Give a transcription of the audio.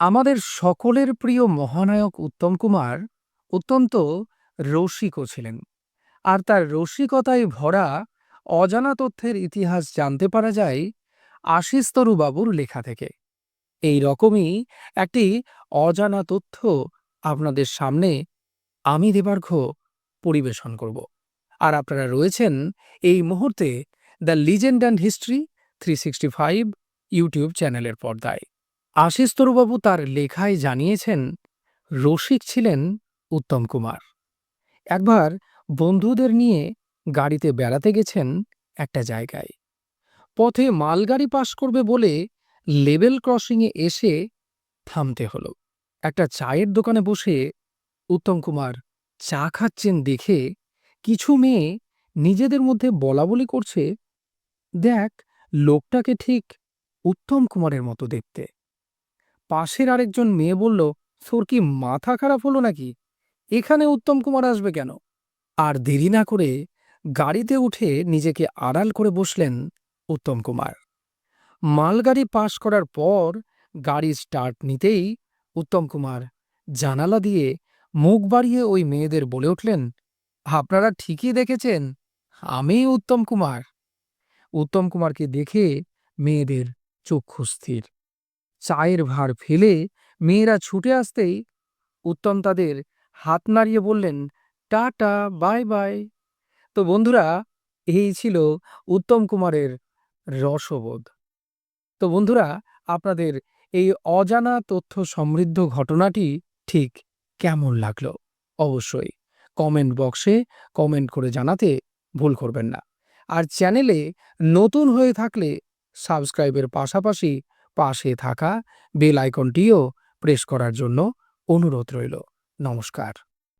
আমাদের সকলের প্রিয় মহানায়ক উত্তম কুমার অত্যন্ত রসিকও ছিলেন। আর তার রসিকতায় ভরা অজানা তথ্যের ইতিহাস জানতে পারা যায় বাবুর লেখা থেকে। এই রকমই একটি অজানা তথ্য আপনাদের সামনে আমি দেবার্ঘ পরিবেশন করব। আর আপনারা রয়েছেন এই মুহূর্তে the legend and history three YouTube চ্যানেলের পর্দায়। আশিস তরুবাবু তার লেখায় জানিয়েছেন, রসিক ছিলেন উত্তম কুমার। একবার বন্ধুদের নিয়ে গাড়িতে বেড়াতে গেছেন একটা জায়গায়। পথে মালগাড়ি পাশ করবে বলে লেবেল ক্রসিংয়ে এসে থামতে হলো। একটা চায়ের দোকানে বসে উত্তম কুমার চা খাচ্ছেন দেখে কিছু মেয়ে নিজেদের মধ্যে বলাবলি করছে, দেখ, লোকটাকে ঠিক উত্তম কুমারের মতো দেখতে। পাশের আরেকজন মেয়ে বলল, তোর কি মাথা খারাপ হলো নাকি? এখানে উত্তম কুমার আসবে কেন? আর দেরি না করে গাড়িতে উঠে নিজেকে আড়াল করে বসলেন উত্তম কুমার। মালগাড়ি পাশ করার পর গাড়ি স্টার্ট নিতেই উত্তম কুমার জানালা দিয়ে মুখ বাড়িয়ে ওই মেয়েদের বলে উঠলেন, আপনারা ঠিকই দেখেছেন, আমি উত্তম কুমার। উত্তম কুমারকে দেখে মেয়েদের চক্ষু স্থির। চায়ের ভার ফেলে মেয়েরা ছুটে আসতেই উত্তম তাদের হাত নাড়িয়ে বললেন, টাটা, বাই বাই। তো বন্ধুরা, এই ছিল উত্তম কুমারের রসবোধ। তো বন্ধুরা, আপনাদের এই অজানা তথ্য সমৃদ্ধ ঘটনাটি ঠিক কেমন লাগল? অবশ্যই কমেন্ট বক্সে কমেন্ট করে জানাতে ভুল করবেন না। আর চ্যানেলে নতুন হয়ে থাকলে সাবস্ক্রাইবের পাশাপাশি পাশে থাকা বেল আইকনটিও প্রেস করার জন্য অনুরোধ রইল। নমস্কার।